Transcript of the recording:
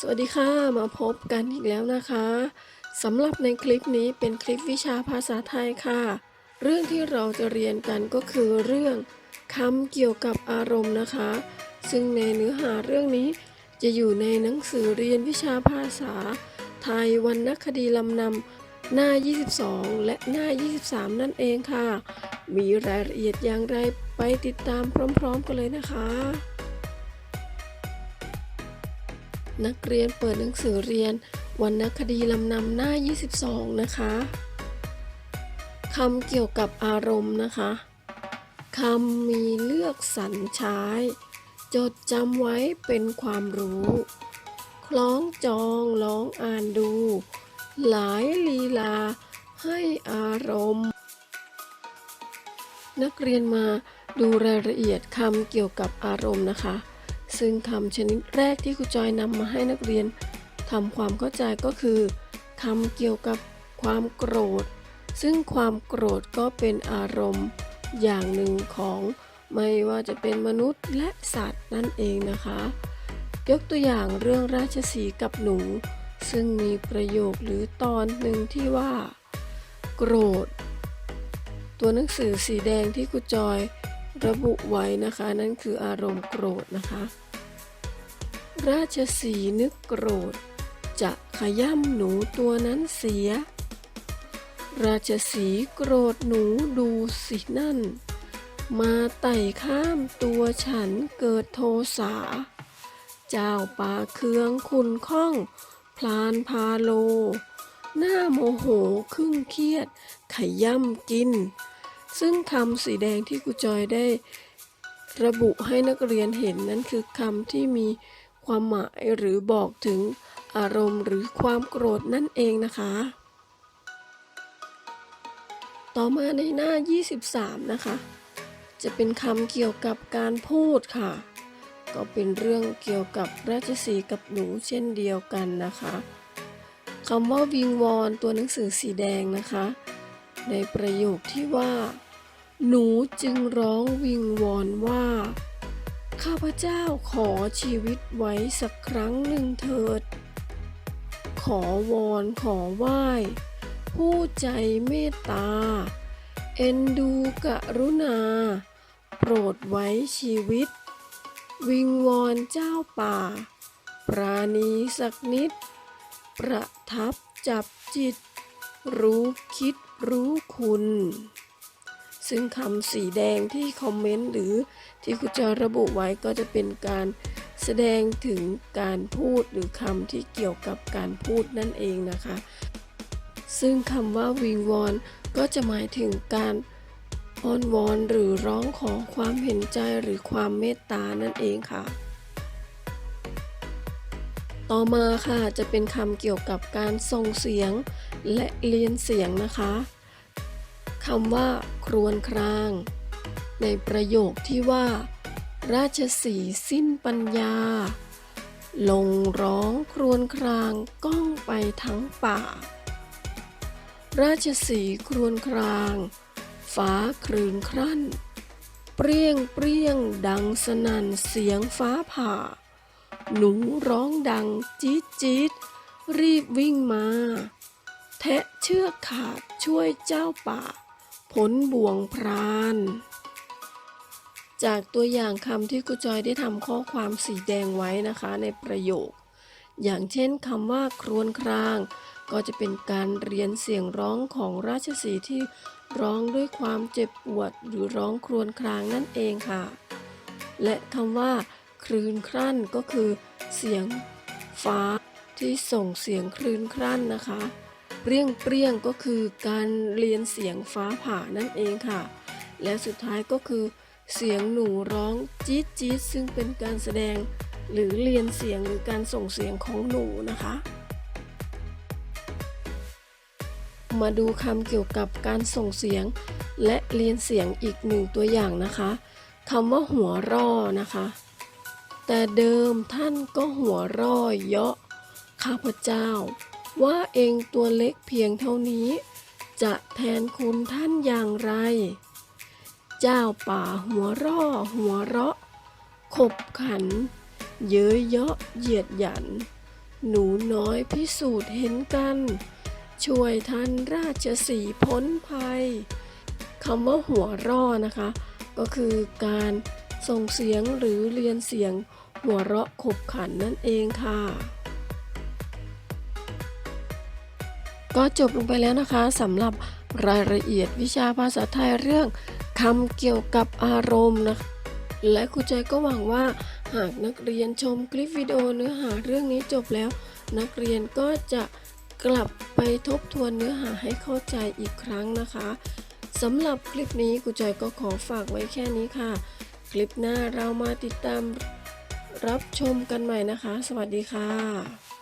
สวัสดีค่ะมาพบกันอีกแล้วนะคะสำหรับในคลิปนี้เป็นคลิปวิชาภาษาไทยค่ะ เรื่องที่เราจะเรียนกันก็คือเรื่องคำเกี่ยวกับอารมณ์นะคะ ซึ่งในเนื้อหาเรื่องนี้จะอยู่ในหนังสือเรียนวิชาภาษา ไทยวรรณคดีลำนำหน้า 22 และหน้า 23 นั่นเองค่ะ มีรายละเอียดอย่างไรไปติดตามพร้อม ๆ กันเลยนะคะ นักเรียนเปิดหนังสือเรียนวรรณคดีลำนำหน้า 22 นะคะคำเกี่ยวกับอารมณ์นะคะคำมีเลือกสรรใช้ จดจำไว้เป็นความรู้ คล้องจองลองอ่านดู หลายลีลาให้อารมณ์ นักเรียนมาดูรายละเอียดคำเกี่ยวกับอารมณ์นะคะ ซึ่งคำชนิดแรกที่ครูจอยนำมาให้นักเรียนทำความเข้าใจก็คือคำเกี่ยวกับความโกรธ ซึ่งความโกรธก็เป็นอารมณ์อย่างหนึ่งของไม่ว่าจะเป็นมนุษย์และสัตว์นั่นเองนะคะ ยกตัวอย่างเรื่องราชสีกับหนู ซึ่งมีประโยคหรือตอนหนึ่งที่ว่า โกรธ ตัวหนังสือสีแดงที่ครูจอย ระบุไว้นะคะ นั่นคืออารมณ์โกรธนะคะ ราชสีนึกโกรธ จะขย่ำหนูตัวนั้นเสีย ราชสีโกรธหนูดูสินั่น มาไต่ข้ามตัวฉันเกิดโทสา เจ้าป่าเคืองคุณข้อง พลานพาโล หน้าโมโหครึ่งเครียด ขย่ำกิน ซึ่งคำสีแดงที่ครูจอยได้ระบุให้นักเรียนเห็นนั้นคือคำที่มีความหมายหรือบอกถึงอารมณ์หรือความโกรธนั่นเองนะคะ ต่อมาในหน้า 23 นะคะ จะเป็นคำเกี่ยวกับการพูดค่ะ ก็เป็นเรื่องเกี่ยวกับราชสีกับหนูเช่นเดียวกันนะคะคำว่าวิงวอนตัวหนังสือสีแดงนะคะ ในประโยคที่ว่า หนูจึงร้องวิงวอนว่า ข้าพเจ้าขอชีวิตไว้สักครั้งหนึ่งเถิด ขอวอนขอไหว้ ผู้ใจเมตตา เอ็นดูกรุณา โปรดไว้ชีวิต วิงวอนเจ้าป่า ปราณีสักนิด ประทับจับจิต รู้คิด รู้คุณ ซึ่งคำสีแดงที่คอมเมนต์หรือที่คุณจะระบุไว้ก็จะเป็นการแสดงถึงการพูดหรือคำที่เกี่ยวกับการพูดนั่นเองนะคะ ซึ่งคำว่าวิงวอนก็จะหมายถึงการอ้อนวอนหรือร้องขอความเห็นใจหรือความเมตตานั่นเองค่ะ ต่อมาค่ะจะเป็นคำเกี่ยวกับการส่งเสียง และเรียนเสียงนะคะคำว่า ครวญคราง ในประโยคที่ว่า ราชสีสิ้นปัญญา ลงร้องครวญครางก้องไปทั้งป่า ราชสีครวญคราง ฟ้าครืนครั่น เปรี้ยงเปรี้ยงดังสนั่นเสียงฟ้าผ่า หนูร้องดังจี๊ดจี๊ดรีบวิ่งมา แทะเชือกขาดช่วยเจ้าป่าพ้นบ่วงพราน จากตัวอย่างคำที่ครูจอยได้ทำข้อความสีแดงไว้นะคะในประโยค อย่างเช่นคำว่าครวญคราง ก็จะเป็นการเรียนเสียงร้องของราชสีที่ร้องด้วยความเจ็บปวดหรือร้องครวญครางนั่นเองค่ะ และคำว่าคลื่นครั่นก็คือ เสียงฟ้าที่ส่งเสียงคลื่นครั่นนะคะ เปรี้ยงเปรี้ยงก็คือการเรียนเสียงฟ้าผ่านั่นเองค่ะ และสุดท้ายก็คือ เสียงหนูร้องจี๊ดจี๊ดซึ่งเป็นการแสดง หรือเรียนเสียงหรือการส่งเสียงของหนูนะคะ มาดูคำเกี่ยวกับการส่งเสียง และเรียนเสียงอีกหนึ่งตัวอย่างนะคะคำว่าหัวร่อนะคะ แต่เดิมท่านก็หัวร่อเยาะข้าพเจ้า ว่าเองตัวเล็กเพียงเท่านี้ จะแทนคุณท่านอย่างไร เจ้าป่าหัวร่อหัวเราะ ขบขัน เย้ยเยาะเหยียดหยัน หนูน้อยพิสูจน์เห็นกัน ช่วยท่านราชสีพ้นภัยคำว่าหัวร่อนะคะ ก็คือการส่งเสียงหรือเรียนเสียงหัวเราะขบขันนั่นเองค่ะ ก็จบลงไปแล้วนะคะสำหรับรายละเอียดวิชาภาษาไทยเรื่องคำเกี่ยวกับอารมณ์นะคะและครูใจก็หวังว่าหากนักเรียนชมคลิปวิดีโอเนื้อหาเรื่องนี้จบแล้ว นักเรียนก็จะกลับไปทบทวนเนื้อหาให้เข้าใจอีกครั้งนะคะสำหรับคลิปนี้ครูใจอยก็ขอฝากไว้แค่นี้ค่ะ คลิปหน้าเรามาติดตามรับชมกันใหม่นะคะ สวัสดีค่ะ